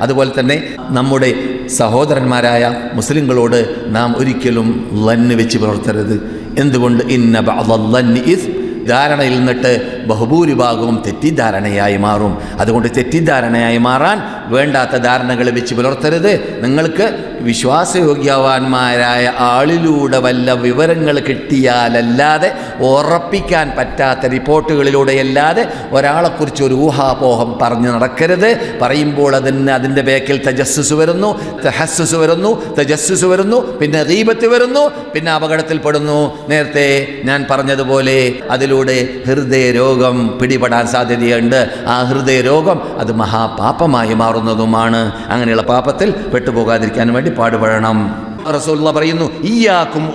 അതുപോലെ തന്നെ നമ്മുടെ സഹോദരന്മാരായ മുസ്ലിങ്ങളോട് നാം ഒരിക്കലും ലന്ന് വെച്ച് പുലർത്തരുത്. എന്തുകൊണ്ട്? ഇന്ന ധാരണയിൽ നിന്നിട്ട് ബഹുഭൂരിഭാഗവും തെറ്റിദ്ധാരണയായി മാറും. അതുകൊണ്ട് തെറ്റിദ്ധാരണയായി മാറാൻ വേണ്ടാത്ത ധാരണകൾ വെച്ച് പുലർത്തരുത്. നിങ്ങൾക്ക് വിശ്വാസയോഗ്യവാന്മാരായ ആളിലൂടെ വല്ല വിവരങ്ങൾ കിട്ടിയാലല്ലാതെ ഉറപ്പിക്കാൻ പറ്റാത്ത റിപ്പോർട്ടുകളിലൂടെയല്ലാതെ ഒരാളെക്കുറിച്ച് ഒരു ഊഹാപോഹം പറഞ്ഞു നടക്കരുത്. പറയുമ്പോൾ അതിന് അതിന്റെ ബേക്കിൽ തജസ്സുസ് വരുന്നു തഹസ്സുസ് വരുന്നു തജസ്സുസ് വരുന്നു പിന്നെ ദീപത്ത് വരുന്നു പിന്നെ അപകടത്തിൽപ്പെടുന്നു നേരത്തെ ഞാൻ പറഞ്ഞതുപോലെ അതിലൂടെ ഹൃദയ രോഗം പിടിപെടാൻ സാധ്യതയുണ്ട്. ആ ഹൃദയ രോഗം അത് മഹാപാപമായി മാറുന്നതുമാണ്. അങ്ങനെയുള്ള പാപത്തിൽ പെട്ടുപോകാതിരിക്കാൻ വേണ്ടി പാടുപെടണം. പറയുന്നു ഇയാക്കും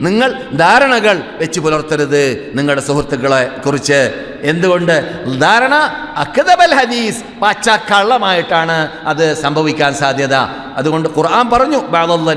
നിങ്ങൾ ധാരണകൾ വെച്ച് പുലർത്തരുത്. നിങ്ങളുടെ സുഹൃത്തുക്കളെ കുറിച്ച് എന്തുകൊണ്ട്? ധാരണ അക്ദബൽ ഹദീസ് പച്ച കള്ളമായിട്ടാണ് അത് സംഭവിക്കാൻ സാധ്യത. അതുകൊണ്ട് ഖുർആൻ പറഞ്ഞു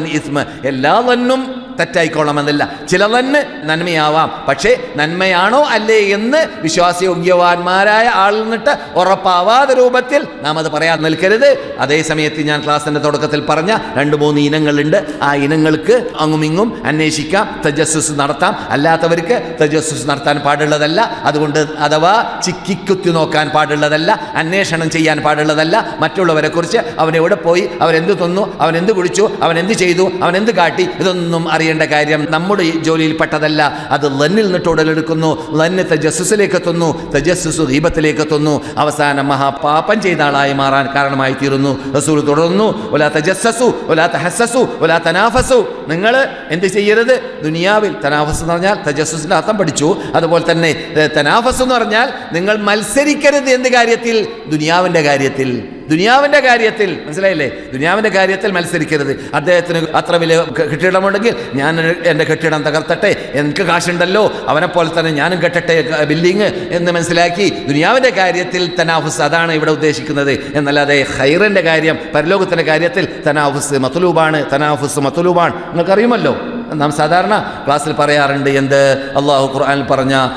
ഇസ്മ. എല്ലാ ലന്നും തെറ്റായിക്കൊള്ളണമെന്നില്ല. ചില തന്നെ നന്മയാവാം. പക്ഷേ നന്മയാണോ അല്ലേ എന്ന് വിശ്വാസയോഗ്യവാന്മാരായ ആളിൽ നിന്നിട്ട് ഉറപ്പാവാത്ത രൂപത്തിൽ നാം അത് പറയാൻ നിൽക്കരുത്. അതേ സമയത്ത് ഞാൻ ക്ലാസ്സിന്റെ തുടക്കത്തിൽ പറഞ്ഞ രണ്ട് മൂന്ന് ഇനങ്ങളുണ്ട്. ആ ഇനങ്ങൾക്ക് അങ്ങും ഇങ്ങും അന്വേഷിക്കാം തജസ്സസ് നടത്താം. അല്ലാത്തവർക്ക് തജസ്സസ് നടത്താൻ പാടുള്ളതല്ല. അതുകൊണ്ട് അഥവാ ചിക്കിക്കുത്തി നോക്കാൻ പാടുള്ളതല്ല അന്വേഷണം ചെയ്യാൻ പാടുള്ളതല്ല മറ്റുള്ളവരെ കുറിച്ച് അവൻ എവിടെ പോയി അവൻ എന്ത് തിന്നു അവൻ എന്ത് കുടിച്ചു അവൻ എന്ത് ചെയ്തു അവൻ എന്ത് കാട്ടി ഇതൊന്നും അറിയേണ്ട കാര്യം നമ്മുടെ ജോലിയിൽപ്പെട്ടതല്ല അത് ലന്നിൽ നിന്നിട്ട് ഉടലെടുക്കുന്നു ലന്ന് തജസ്സുസിലേക്ക് എത്തുന്നു. തജസ്സു ദീപത്തിലേക്ക് എത്തുന്നു. അവസാനം മഹാപാപം ചെയ്ത ആളായി മാറാൻ കാരണമായി തീരുന്നു. റസൂൽ തുടർന്നു ഒലാ തജസ്സസു ഒലാ തഹസ്സസു ഒലാ തനാഫസു. നിങ്ങൾ എന്ത് ചെയ്യരുത്? ദുനിയാവിൽ തനാഫസ് എന്ന് പറഞ്ഞാൽ തജസ്സുസിന്റെ അർത്ഥം പഠിച്ചു. അതുപോലെ തന്നെ തനാഫസ് എന്ന് പറഞ്ഞാൽ നിങ്ങൾ മത്സരിക്കരുത് എന്ത് കാര്യത്തിൽ? ദുനിയാവിന്റെ കാര്യത്തിൽ. ദുനിയാവിന്റെ കാര്യത്തിൽ മനസ്സിലായില്ലേ? ദുനിയാവിന്റെ കാര്യത്തിൽ മത്സരിക്കരുത്. അദ്ദേഹത്തിന് അത്ര വലിയ കെട്ടിടമുണ്ടെങ്കിൽ ഞാൻ എന്റെ കെട്ടിടം തകർത്തട്ടെ എനിക്ക് കാശുണ്ടല്ലോ അവനെ പോലെ തന്നെ ഞാനും കെട്ടട്ടെ ബില്ലിങ് എന്ന് മനസ്സിലാക്കി ദുനിയാവിന്റെ കാര്യത്തിൽ തനാഫുസ് അതാണ് ഇവിടെ ഉദ്ദേശിക്കുന്നത്. എന്നല്ലാതെ ഹൈറിന്റെ കാര്യം പരലോകത്തിന്റെ കാര്യത്തിൽ തനാഫുസ് മത്തുലൂബാണ് തനാഫുസ് മത്തുലൂബാണ് നിങ്ങൾക്കറിയുമല്ലോ? നാം സാധാരണ ക്ലാസ്സിൽ പറയാറുണ്ട് എന്ത്? അള്ളാഹു ഖുർആനിൽ പറഞ്ഞ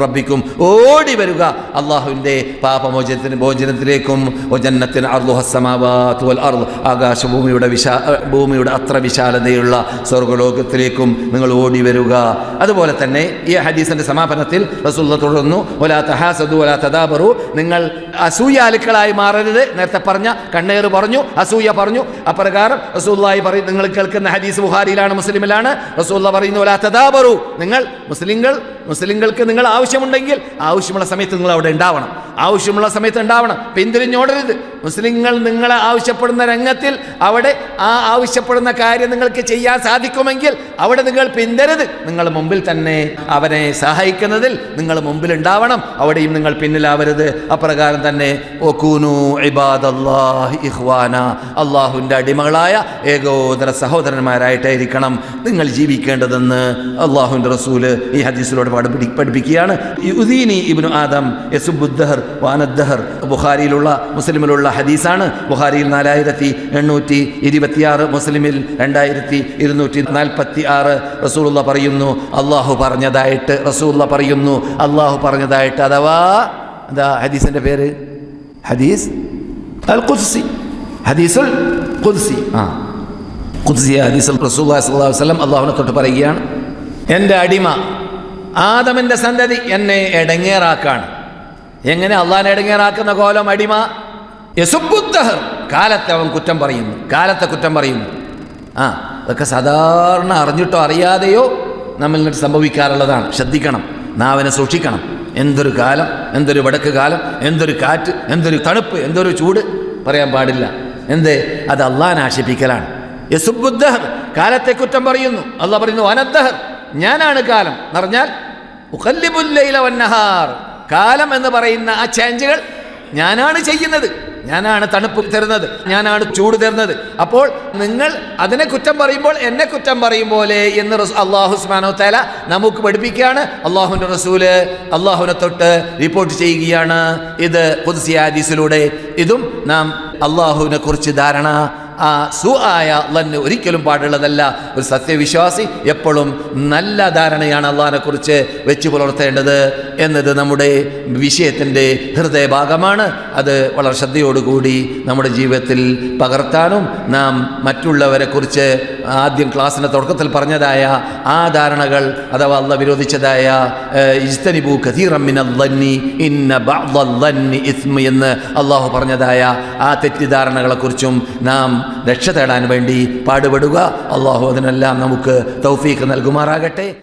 റബ്ബിക്കും. ഓടി വരിക അള്ളാഹുവിന്റെ പാപമോചനത്തിന് ഭോജനത്തിലേക്കും ജന്നത്തിന് ആകാശഭൂമിയുടെ വിശാ ഭൂമിയുടെ അത്ര വിശാലതയുള്ള സ്വർഗലോകത്തിലേക്കും നിങ്ങൾ ഓടി വരിക. അതുപോലെ തന്നെ ഈ ഹദീസിന്റെ സമാപനത്തിൽ റസൂല്ല തുടർന്നു ഒലാ തഹാസദു ഒലാ തദാബറു. നിങ്ങൾ അസൂയാലുക്കളായി മാറരുത്. നേരത്തെ പറഞ്ഞ കണ്ണേർ പറഞ്ഞു അസൂയ പറഞ്ഞു. അപ്രകാരം റസൂല്ലായി പറയും നിങ്ങൾ കേൾക്കുന്ന ഹദീസ് ബുഹാരിയിലാണ് മുസ്ലിമിലാണ്. റസൂല്ല പറയുന്ന പോലെ തദാബറു. നിങ്ങൾ മുസ്ലിങ്ങൾ മുസ്ലിങ്ങൾക്ക് നിങ്ങൾ ആവശ്യമുണ്ടെങ്കിൽ ആവശ്യമുള്ള സമയത്ത് നിങ്ങൾ അവിടെ ഉണ്ടാവണം. ആവശ്യമുള്ള സമയത്ത് ഉണ്ടാവണം. പിന്തിരിഞ്ഞോടരുത്. മുസ്ലിങ്ങൾ നിങ്ങൾ ആവശ്യപ്പെടുന്ന രംഗത്തിൽ അവിടെ ആ ആവശ്യപ്പെടുന്ന കാര്യം നിങ്ങൾക്ക് ചെയ്യാൻ സാധിക്കുമെങ്കിൽ അവിടെ നിങ്ങൾ പിന്തരുത് നിങ്ങൾ മുമ്പിൽ തന്നെ അവനെ സഹായിക്കുന്നതിൽ നിങ്ങൾ മുമ്പിൽ ഉണ്ടാവണം അവിടെയും നിങ്ങൾ പിന്നിലാവരുത്. അപ്രകാരം തന്നെ അള്ളാഹുവിന്റെ അടിമകളായ ഏകോദര സഹോദരന്മാരായിട്ടായിരിക്കണം നിങ്ങൾ ജീവിക്കേണ്ടതെന്ന് അള്ളാഹുവിന്റെ റസൂൽ ഈ ഹദീസിലൂടെ പഠിപ്പി പഠിപ്പിക്കുകയാണ്. യുദീനി ഇബ്നു ആദം യസുബുദ്ദഹർ വാനദ്ദഹർ ബുഖാരിയിലുള്ള മുസ്ലിമിലുള്ള ഹദീസാണ്. ബുഹാരിയിൽ നാലായിരത്തി എണ്ണൂറ്റി ഇരുപത്തിയാറ് മുസ്ലിമിൽ രണ്ടായിരത്തി ഇരുന്നൂറ്റി നാൽപ്പത്തി ആറ് റസൂലുള്ള പറയുന്നു അള്ളാഹു പറഞ്ഞതായിട്ട് റസൂള്ള പറയുന്നു അള്ളാഹു പറഞ്ഞതായിട്ട്. അഥവാ എന്താ ഹദീസിന്റെ പേര്? ഹദീസ് അൽ ഖുദ്സി ഹദീസുൽ ഖുദ്സി. ആ. ഖുദ്സി ഹദീസുൽ സ്വല്ലല്ലാഹു അലൈഹി വസല്ലം അള്ളാഹുവിനെ തൊട്ട് പറയുകയാണ്. എന്റെ അടിമ ആദമന്റെ സന്തതി എന്നെ എടങ്ങേറാക്കാണ് എങ്ങനെ അള്ളാഹിനെ എടങ്ങേറാക്കുന്ന കോലം അടിമ? യസുബുദ്ദഹർ. കാലത്തെ അവൻ കുറ്റം പറയുന്നു. കാലത്തെ കുറ്റം പറയുന്നു. ആ അതൊക്കെ സാധാരണ അറിഞ്ഞിട്ടോ അറിയാതെയോ നമ്മിൽ നിന്നിട്ട് സംഭവിക്കാറുള്ളതാണ്. ശ്രദ്ധിക്കണം. നാവിനെ സൂക്ഷിക്കണം. എന്തൊരു കാലം എന്തൊരു വടക്ക് കാലം എന്തൊരു കാറ്റ് എന്തൊരു തണുപ്പ് എന്തൊരു ചൂട് പറയാൻ പാടില്ല. എന്ത്? അത് അള്ളാൻ ആശിപ്പിക്കലാണ് യസുബുദ്ദഹർ കാലത്തെ കുറ്റം പറയുന്നു. അള്ളാഹ് പറയുന്നു അനദ്ദഹർ ഞാനാണ് കാലം. എന്ന് പറഞ്ഞാൽ ഉഖല്ലിബുല്ലൈല വന്നഹാർ കാലം എന്ന് പറയുന്ന ആ ചേഞ്ചുകൾ ഞാനാണ് ചെയ്യുന്നത്. ഞാനാണ് തണുപ്പ് തരുന്നത് ഞാനാണ് ചൂട് തരുന്നത്. അപ്പോൾ നിങ്ങൾ അതിനെ കുറ്റം പറയുമ്പോൾ എന്നെ കുറ്റം പറയും പോലെ എന്ന് അള്ളാഹു സ്മാനോ തല നമുക്ക് പഠിപ്പിക്കുകയാണ്. അള്ളാഹുവിന്റെ റസൂൽ അള്ളാഹുവിനെ തൊട്ട് റിപ്പോർട്ട് ചെയ്യുകയാണ്. ഇത് പുതുസിയാദീസിലൂടെ ഇതും നാം അള്ളാഹുവിനെ കുറിച്ച് ധാരണ ആ സു ആയ ഒരിക്കലും പാടുള്ളതല്ല. ഒരു സത്യവിശ്വാസി എപ്പോഴും നല്ല ധാരണയാണ് അള്ളാഹിനെ കുറിച്ച് വെച്ച് പുലർത്തേണ്ടത് എന്നത് നമ്മുടെ വിഷയത്തിന്റെ ഹൃദയഭാഗമാണ്. അത് വളരെ ശ്രദ്ധയോടുകൂടി നമ്മുടെ ജീവിതത്തിൽ പകർത്താനും നാം മറ്റുള്ളവരെ കുറിച്ച് ആദ്യം ക്ലാസ്സിന്റെ തുടക്കത്തിൽ പറഞ്ഞതായ ആ ധാരണകൾ അഥവാ അള്ള വിരോധിച്ചതായ ഇസ്തനിബു ഇജ്തനിബു കഥീറമ്മിന ലന്നി ഇന്ന ബഅ്ദല്ലന്നി ഇസ്മ എന്ന് അള്ളാഹു പറഞ്ഞതായ ആ തെറ്റിദ്ധാരണകളെക്കുറിച്ചും നാം രക്ഷ തേടാൻ വേണ്ടി പാടുപെടുക. അള്ളാഹു അതിനെല്ലാം നമുക്ക് തൗഫീഖ് നൽകുമാറാകട്ടെ.